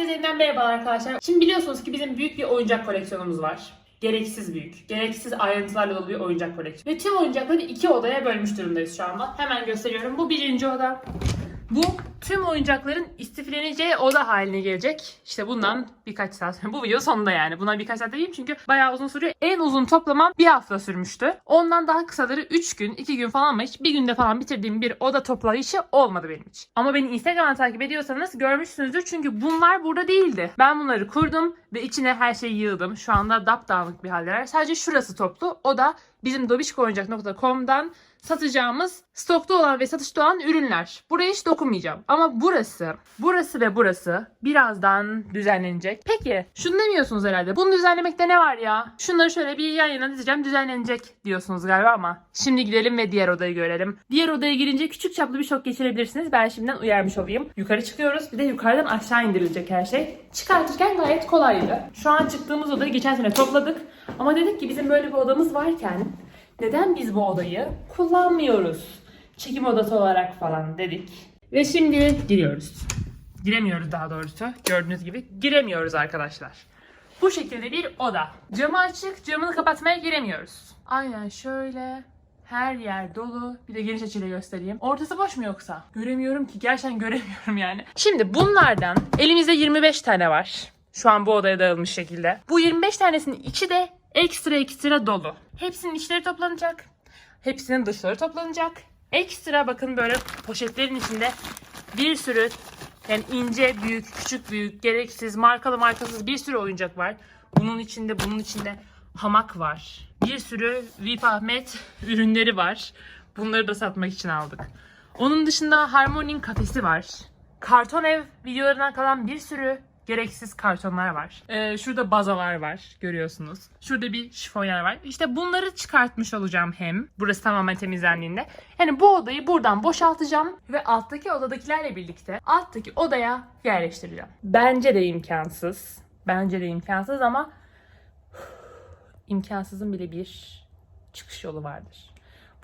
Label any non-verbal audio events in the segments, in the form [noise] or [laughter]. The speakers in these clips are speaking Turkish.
Herkese yeniden merhabalar arkadaşlar. Şimdi biliyorsunuz ki bizim büyük bir oyuncak koleksiyonumuz var. Gereksiz büyük, gereksiz ayrıntılarla dolu bir oyuncak koleksiyonu. Ve tüm oyuncakları iki odaya bölmüş durumdayız şu anda. Hemen gösteriyorum. Bu birinci oda. Bu tüm oyuncakların istifleneceği oda haline gelecek. İşte bundan birkaç saat. [laughs] Bu video sonunda yani. Buna birkaç saat değil çünkü bayağı uzun sürüyor. En uzun toplamam bir hafta sürmüştü. Ondan daha kısaları 3 gün, 2 gün falan ama hiç bir günde falan bitirdiğim bir oda toplayışı olmadı benim için. Ama beni Instagram'dan takip ediyorsanız görmüşsünüzdür. Çünkü bunlar burada değildi. Ben bunları kurdum ve içine her şeyi yığdım. Şu anda dapdağınık bir haldeler. Sadece şurası toplu. O da bizim dobişkoyuncak.com'dan satacağımız stokta olan ve satışta olan ürünler. Buraya hiç dokunmayacağım. Ama burası, burası ve burası birazdan düzenlenecek. Peki şunu demiyorsunuz herhalde. Bunu düzenlemekte ne var ya? Şunları şöyle bir yan yana dizeceğim düzenlenecek diyorsunuz galiba ama. Şimdi gidelim ve diğer odayı görelim. Diğer odaya girince küçük çaplı bir şok geçirebilirsiniz. Ben şimdiden uyarmış olayım. Yukarı çıkıyoruz. Bir de yukarıdan aşağı indirilecek her şey. Çıkartırken gayet kolaydı. Şu an çıktığımız odayı geçen sene topladık. Ama dedik ki bizim böyle bir odamız varken neden biz bu odayı kullanmıyoruz? Çekim odası olarak falan dedik. Ve şimdi giriyoruz. Giremiyoruz daha doğrusu. Gördüğünüz gibi giremiyoruz arkadaşlar. Bu şekilde bir oda. Camı açık, camını kapatmaya giremiyoruz. Aynen şöyle. Her yer dolu. Bir de geniş açıyla göstereyim. Ortası boş mu yoksa? Göremiyorum ki. Gerçekten [laughs] göremiyorum yani. Şimdi bunlardan elimizde 25 tane var. Şu an bu odaya dağılmış şekilde. Bu 25 tanesinin içi de ekstra ekstra dolu. Hepsinin içleri toplanacak. Hepsinin dışları toplanacak. Ekstra bakın böyle poşetlerin içinde bir sürü yani ince, büyük, küçük, büyük, gereksiz, markalı, markasız bir sürü oyuncak var. Bunun içinde, bunun içinde hamak var. Bir sürü VIP Ahmet ürünleri var. Bunları da satmak için aldık. Onun dışında Harmony'nin kafesi var. Karton ev videolarından kalan bir sürü gereksiz kartonlar var. Ee, şurada bazalar var görüyorsunuz. Şurada bir şifonyer var. İşte bunları çıkartmış olacağım hem. Burası tamamen temizlendiğinde. Yani bu odayı buradan boşaltacağım ve alttaki odadakilerle birlikte alttaki odaya yerleştireceğim. Bence de imkansız. Bence de imkansız ama [sighs] imkansızın bile bir çıkış yolu vardır.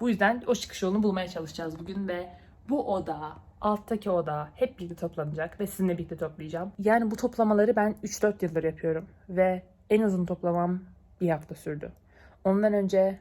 Bu yüzden o çıkış yolunu bulmaya çalışacağız bugün ve bu oda, alttaki oda hep birlikte toplanacak ve sizinle birlikte toplayacağım. Yani bu toplamaları ben 3-4 yıldır yapıyorum ve en uzun toplamam bir hafta sürdü. Ondan önce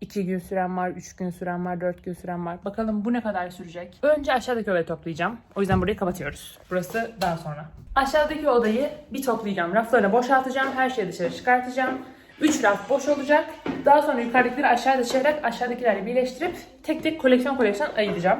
2 gün süren var, 3 gün süren var, 4 gün süren var. Bakalım bu ne kadar sürecek? Önce aşağıdaki odayı toplayacağım. O yüzden burayı kapatıyoruz. Burası daha sonra. Aşağıdaki odayı bir toplayacağım. Rafları boşaltacağım. Her şeyi dışarı çıkartacağım. 3 raf boş olacak. Daha sonra yukarıdakileri aşağıya taşıyarak aşağıdakilerle birleştirip tek tek koleksiyon koleksiyon ayıracağım.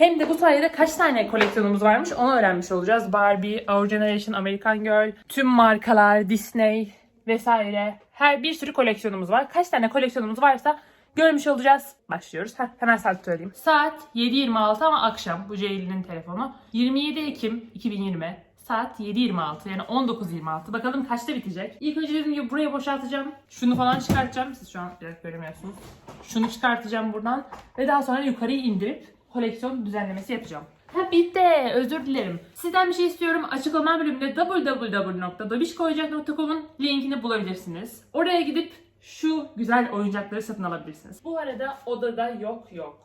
Hem de bu sayede kaç tane koleksiyonumuz varmış onu öğrenmiş olacağız. Barbie, Our Generation, American Girl, tüm markalar, Disney vesaire. Her bir sürü koleksiyonumuz var. Kaç tane koleksiyonumuz varsa görmüş olacağız. Başlıyoruz. Heh, hemen saat söyleyeyim. Saat 7.26 ama akşam. Bu Ceylin'in telefonu. 27 Ekim 2020. Saat 7.26 yani 19.26. Bakalım kaçta bitecek. İlk önce dediğim gibi burayı boşaltacağım. Şunu falan çıkartacağım. Siz şu an biraz göremiyorsunuz. Şunu çıkartacağım buradan. Ve daha sonra yukarıyı indirip koleksiyon düzenlemesi yapacağım. Ha bitti. Özür dilerim. Sizden bir şey istiyorum. Açıklama bölümünde www.dobişkoyacak.com'un linkini bulabilirsiniz. Oraya gidip şu güzel oyuncakları satın alabilirsiniz. Bu arada odada yok yok.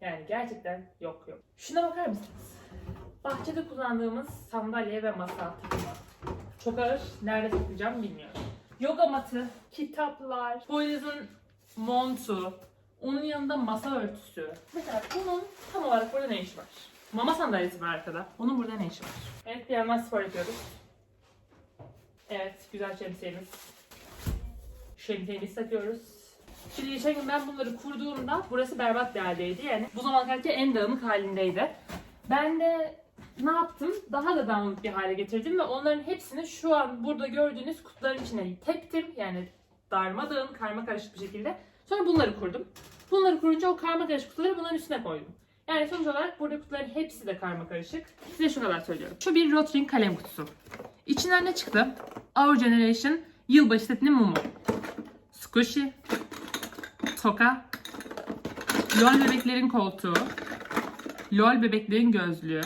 Yani gerçekten yok yok. Şuna bakar mısınız? Bahçede kullandığımız sandalye ve masa takımı. Çok ağır. Nerede saklayacağım bilmiyorum. Yoga matı, kitaplar, Boyaz'ın montu, onun yanında masa örtüsü. Mesela bunun tam olarak burada ne işi var? Mama sandalyesi var arkada. Onun burada ne işi var? Evet bir yandan spor yapıyoruz. Evet güzel şemsiyemiz. Şemsiyemizi takıyoruz. Şimdi geçen gün ben bunları kurduğumda burası berbat bir haldeydi. Yani bu zamanki en dağınık halindeydi. Ben de ne yaptım? Daha da dağınık bir hale getirdim ve onların hepsini şu an burada gördüğünüz kutuların içine teptim. Yani darmadağın, karma karışık bir şekilde. Sonra bunları kurdum. Bunları kurunca o karma karışık kutuları bunların üstüne koydum. Yani sonuç olarak burada kutuların hepsi de karma karışık. Size şu kadar söylüyorum. Şu bir Rotring kalem kutusu. İçinden ne çıktı? Our Generation yılbaşı setinin mumu. Squishy. Toka. LOL bebeklerin koltuğu. LOL bebeklerin gözlüğü.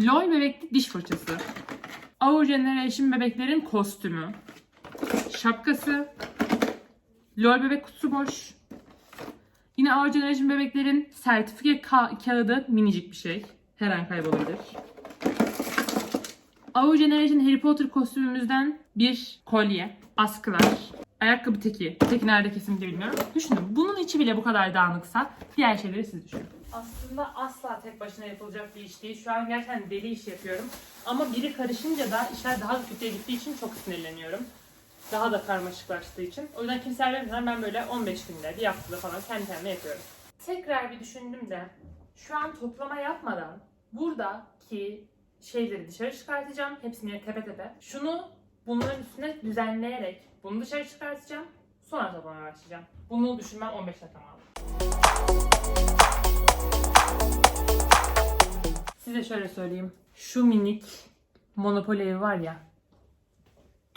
LOL bebekli diş fırçası. Our Generation bebeklerin kostümü. Şapkası. LOL bebek kutusu boş. Yine Our Generation bebeklerin sertifika ka- kağıdı minicik bir şey. Her an kaybolabilir. Our Generation Harry Potter kostümümüzden bir kolye, askılar, ayakkabı teki. Teki nerede kesinlikle bilmiyorum. Düşünün bunun içi bile bu kadar dağınıksa diğer şeyleri siz düşünün. Aslında asla tek başına yapılacak bir iş değil. Şu an gerçekten deli iş yapıyorum. Ama biri karışınca da işler daha da kötüye gittiği için çok sinirleniyorum. Daha da karmaşıklaştığı için. O yüzden kimse vermeden ben böyle 15 günde, bir haftada falan kendi kendime yapıyorum. Tekrar bir düşündüm de şu an toplama yapmadan buradaki şeyleri dışarı çıkartacağım. Hepsini tepe tepe. Şunu bunların üstüne düzenleyerek bunu dışarı çıkartacağım. Sonra toplamaya başlayacağım. Bunu düşünmem 15 dakika aldı. Size şöyle söyleyeyim. Şu minik Monopoly evi var ya.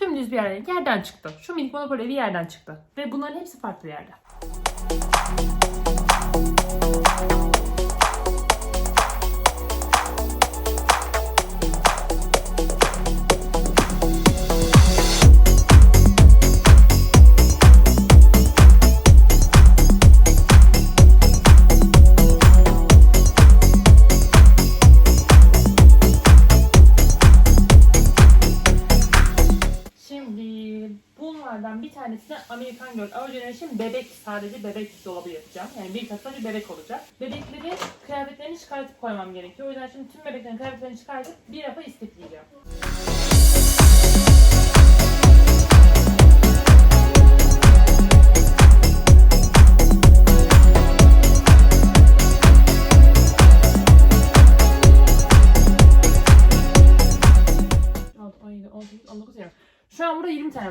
Dümdüz bir yerden, yerden çıktı. Şu minik Monopoly evi yerden çıktı. Ve bunların hepsi farklı yerde. Bunlardan bir tanesine Amerikan Girl Our Generation bebek sadece bebek dolabı yapacağım. Yani bir kasa bir bebek olacak. Bebekleri kıyafetlerini çıkartıp koymam gerekiyor. O yüzden şimdi tüm bebeklerin kıyafetlerini çıkartıp bir rafa istekleyeceğim.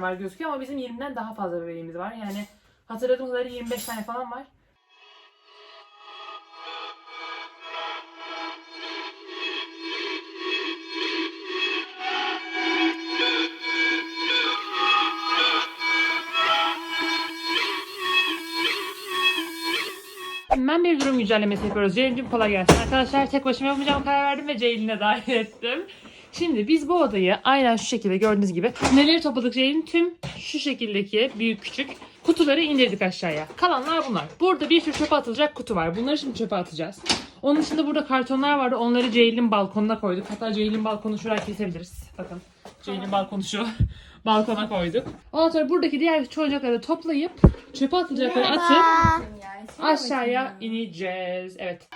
Tane var gözüküyor ama bizim 20'den daha fazla bebeğimiz var. Yani hatırladığım kadarıyla 25 tane falan var. Hemen bir durum güncellemesi yapıyoruz. Ceylin'cim kolay gelsin. Arkadaşlar tek başıma yapmayacağım karar verdim ve Ceylin'e dahil ettim. Şimdi biz bu odayı aynen şu şekilde gördüğünüz gibi neleri topladık Ceylin? Tüm şu şekildeki büyük küçük kutuları indirdik aşağıya. Kalanlar bunlar. Burada bir sürü çöpe atılacak kutu var. Bunları şimdi çöpe atacağız. Onun dışında burada kartonlar vardı. Onları Ceylin balkonuna koyduk. Hatta Ceylin balkonu şuraya kesebiliriz. Bakın. Ceylin balkonu şu. [laughs] Balkona koyduk. Ondan sonra buradaki diğer çoğuncakları toplayıp çöpe atılacakları atıp aşağıya ineceğiz. Evet.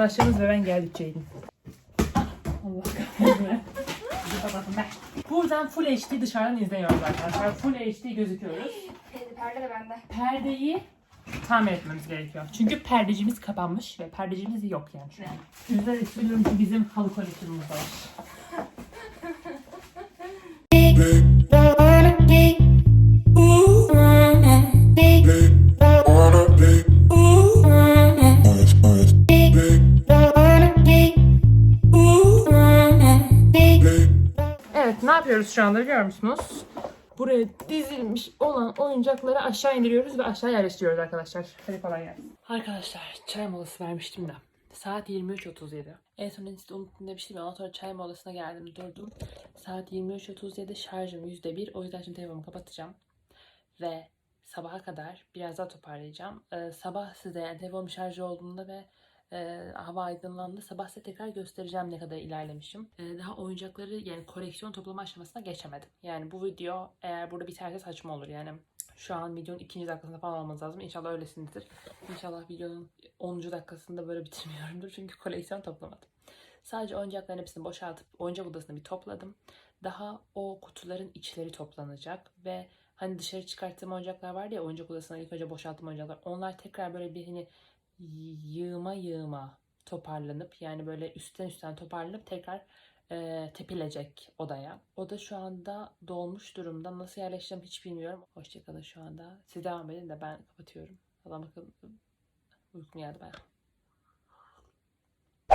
Arkadaşlarımız ve ben geldik Ceylin. Allah kahretsin. Buradan Full HD dışarıdan izleniyoruz arkadaşlar. Full HD gözüküyoruz. Perde, de bende. Perdeyi tamir etmemiz gerekiyor. Çünkü perdecimiz kapanmış ve perdecimiz yok yani şu an. Sizler söylüyorum ki bizim halı koleksiyonumuz var. Evet ne yapıyoruz şu anda biliyor musunuz? Buraya dizilmiş olan oyuncakları aşağı indiriyoruz ve aşağı yerleştiriyoruz arkadaşlar. Hadi kolay gelsin. Arkadaşlar çay molası vermiştim de. Saat 23.37. En son size unuttum demiştim ya. Ondan sonra çay molasına geldim durdum. Saat 23.37 şarjım %1. O yüzden şimdi telefonumu kapatacağım. Ve sabaha kadar biraz daha toparlayacağım. Ee, sabah size yani telefonum şarjı olduğunda ve e, hava aydınlandı. Sabah size tekrar göstereceğim ne kadar ilerlemişim. Ee, daha oyuncakları yani koleksiyon toplama aşamasına geçemedim. Yani bu video eğer burada biterse saçma olur. Yani şu an videonun ikinci dakikasında falan olmanız lazım. İnşallah öylesindedir. İnşallah videonun 10. dakikasında böyle [laughs] bitirmiyorumdur. Çünkü koleksiyon toplamadım. Sadece oyuncakların hepsini boşaltıp oyuncak odasını bir topladım. Daha o kutuların içleri toplanacak ve hani dışarı çıkarttığım oyuncaklar vardı ya oyuncak odasına ilk önce boşalttığım oyuncaklar. Onlar tekrar böyle bir hani yığma yığma toparlanıp yani böyle üstten üstten toparlanıp tekrar e, tepilecek odaya. Oda şu anda dolmuş durumda. Nasıl yerleşeceğim hiç bilmiyorum. Hoşçakalın şu anda. Siz devam edin de ben kapatıyorum. Allah bakın uykum geldi bayağı.